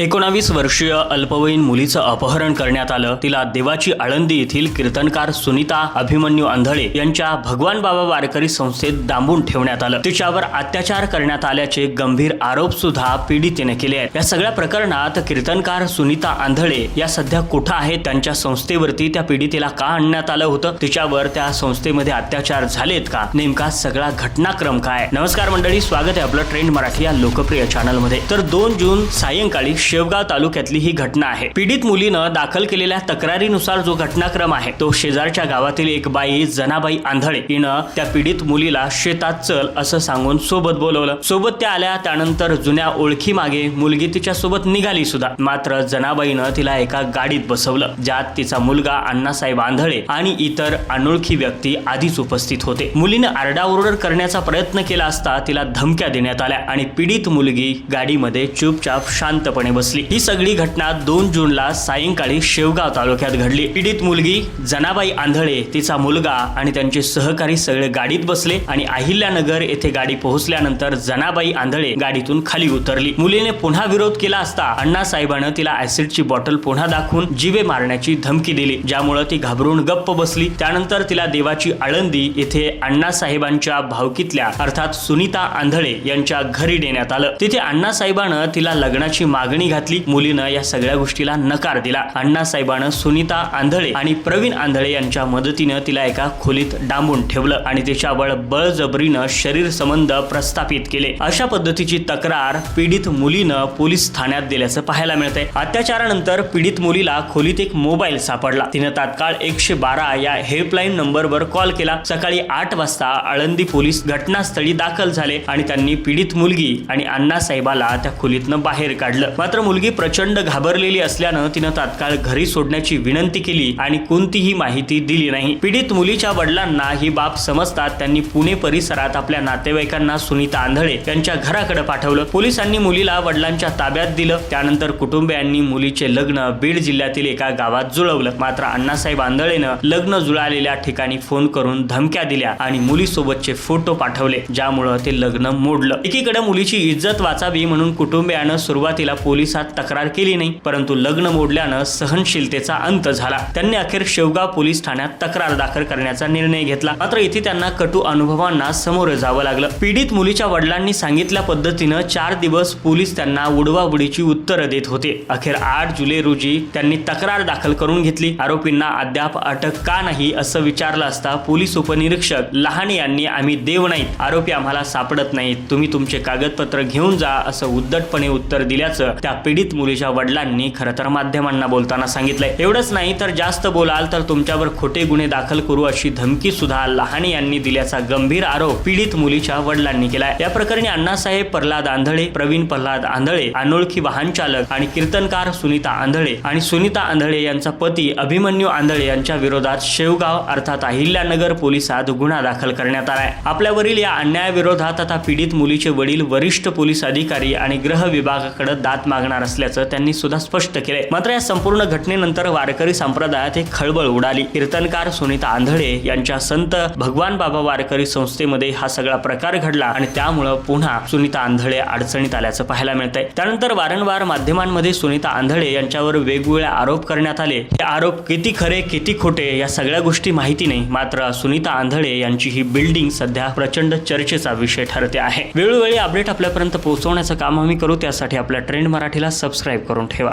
एकोणावीस वर्षीय अल्पवयीन मुलीचं अपहरण करण्यात आलं. तिला देवाची आळंदी येथील कीर्तनकार सुनीता अभिमन्यू आंधळे यांच्या भगवान बाबा वारकरी संस्थेत डांबून ठेवण्यात आलं. तिच्यावर अत्याचार करण्यात आल्याचे गंभीर आरोप सुद्धा पीडितेने केले आहेत. या सगळ्या प्रकरणात कीर्तनकार सुनीता आंधळे या सध्या कुठं आहेत? त्यांच्या संस्थेवरती त्या पीडितेला का आणण्यात आलं होतं? तिच्यावर त्या संस्थेमध्ये अत्याचार झालेत का? नेमका सगळा घटनाक्रम काय? नमस्कार मंडळी स्वागत आहे आपलं ट्रेंड मराठी या लोकप्रिय चॅनलमध्ये तर दोन जून सायंकाळी शेवगाव तालुक्यातली ही घटना आहे. पीडित मुलीनं दाखल केलेल्या तक्रारीनुसार जो घटनाक्रम आहे तो शेजारच्या गावातील एक बाई जनाबाई आंधळे हिनं त्या पीडित मुलीला शेतात चल असं सांगून सोबत बोलवलं. सोबत त्या आल्या त्यानंतर जुन्या ओळखी मागे मुलगी तिच्या सोबत निघाली सुद्धा. मात्र जनाबाईनं तिला एका गाडीत बसवलं ज्यात तिचा मुलगा अण्णासाहेब आंधळे आणि इतर अनोळखी व्यक्ती आधीच उपस्थित होते. मुलीनं आरडाओरड करण्याचा प्रयत्न केला असता तिला धमक्या देण्यात आल्या आणि पीडित मुलगी गाडीमध्ये चुपचाप शांतपणे बसली. ही सगळी घटना दोन जूनला सायंकाळी शेवगाव तालुक्यात घडली. पीडित मुलगी जनाबाई आंधळे तिचा मुलगा आणि त्यांचे सहकारी सगळे गाडीत बसले आणि अहिल्यानगर येथे गाडी पोहोचल्यानंतर जनाबाई आंधळे गाडीतून खाली उतरली. मुलीने पुन्हा विरोध केला असता अण्णासाहेबानं तिला ऍसिडची बॉटल पुन्हा दाखवून जीवे मारण्याची धमकी दिली ज्यामुळे ती घाबरून गप्प बसली. त्यानंतर तिला देवाची आळंदी येथे अण्णासाहेबांच्या भावकीतल्या अर्थात सुनीता आंधळे यांच्या घरी देण्यात आलं. तिथे अण्णासाहेबानं तिला लग्नाची मागणी घातली. मुलीनं या सगळ्या गोष्टीला नकार दिला. अण्णासाहेबानं सुनीता आंधळे आणि प्रवीण आंधळे यांच्या मदतीनं तिला एका खोलीत डांबून ठेवलं आणि तिच्यावर बळजबरीनं शरीर संबंध प्रस्थापित केले. अशा पद्धतीची तक्रार पीडित मुलीनं पोलीस ठाण्यात दिल्याचं पाहायला मिळतंय. अत्याचारानंतर पीडित मुलीला खोलीत एक मोबाईल सापडला. तिनं तात्काळ एकशे बारा या हेल्पलाईन नंबरवर कॉल केला. सकाळी आठ वाजता आळंदी पोलीस घटनास्थळी दाखल झाले आणि त्यांनी पीडित मुलगी आणि अण्णासाहेबाला त्या खोलीतनं बाहेर काढलं. मात्र मुलगी प्रचंड घाबरलेली असल्यानं तिनं तात्काळ घरी सोडण्याची विनंती केली आणि कोणतीही माहिती दिली नाही. पीडित मुलीच्या वडिलांना ही बाब समजतात त्यांनी पुणे परिसरात आपल्या नातेवाईकांना सुनीता आंधळे यांच्या घराकडे पाठवलं. पोलिसांनी मुलीला वडिलांच्या ताब्यात दिलं. त्यानंतर कुटुंबियांनी मुलीचे लग्न बीड जिल्ह्यातील एका गावात जुळवलं. मात्र अण्णासाहेब आंधळेनं लग्न जुळालेल्या ठिकाणी फोन करून धमक्या दिल्या आणि मुलीसोबतचे फोटो पाठवले ज्यामुळं ते लग्न मोडलं. एकीकडे मुलीची इज्जत वाचावी म्हणून कुटुंबियानं सुरुवातीला पोलिसात तक्रार केली नाही परंतु लग्न मोडल्यानं सहनशीलतेचा अंत झाला. त्यांनी अखेर शेवगाव पोलीस ठाण्यात तक्रार दाखल करण्याचा निर्णय घेतला. मात्र इथे त्यांना कटू अनुभवांना समोर जावं लागलं. पीडित मुलीच्या वडिलांनी सांगितल्या पद्धतीनं चार दिवस पोलीस त्यांना उडवाबुडीची उत्तरं देत होते. अखेर आठ जुलै रोजी त्यांनी तक्रार दाखल करून घेतली. आरोपींना अद्याप अटक का नाही असं विचारलं असता पोलीस उपनिरीक्षक लहाने यांनी आम्ही देव नाहीत. आरोपी आम्हाला सापडत नाहीत. तुम्ही तुमचे कागदपत्र घेऊन जा असं उद्धटपणे उत्तर दिल्याचं त्या पीडित मुलीच्या वडिलांनी खरं तर माध्यमांना बोलताना सांगितलंय. एवढंच नाही तर जास्त बोलाल तर तुमच्यावर खोटे गुन्हे दाखल करू अशी धमकी सुद्धा लहाने यांनी दिल्याचा गंभीर आरोप पीडित मुलीच्या वडिलांनी केलाय. या प्रकरणी अण्णासाहेब प्रल्हाद आंधळे प्रवीण प्रल्हाद आंधळे अनोळखी वाहन चालक आणि कीर्तनकार सुनीता आंधळे आणि सुनीता आंधळे यांचा पती अभिमन्यू आंधळे यांच्या विरोधात शेवगाव अर्थात अहिल्यानगर पोलिसात गुन्हा दाखल करण्यात आलाय. आपल्यावरील या अन्यायाविरोधात आता पीडित मुलीचे वडील वरिष्ठ पोलीस अधिकारी आणि गृह विभागाकडे दात माग मागणार असल्याचं त्यांनी सुद्धा स्पष्ट केलंय. मात्र या संपूर्ण घटनेनंतर वारकरी संप्रदायात एक खळबळ उडाली. कीर्तनकार सुनीता आंधळे यांच्या संत भगवान बाबा वारकरी संस्थेमध्ये हा सगळा प्रकार घडला आणि त्यामुळं पुन्हा सुनीता आंधळे अडचणीत आल्याचं पाहायला मिळतंय. त्यानंतर वारंवार माध्यमांमध्ये सुनीता आंधळे यांच्यावर वेगवेगळे आरोप करण्यात आले. हे आरोप किती खरे किती खोटे या सगळ्या गोष्टी माहिती नाही. मात्र सुनीता आंधळे यांची ही बिल्डिंग सध्या प्रचंड चर्चेचा विषय ठरते आहे. वेळोवेळी अपडेट आपल्यापर्यंत पोहोचवण्याचं काम आम्ही करू. त्यासाठी आपल्या ट्रेंड मराठीला सबस्क्राईब करून ठेवा.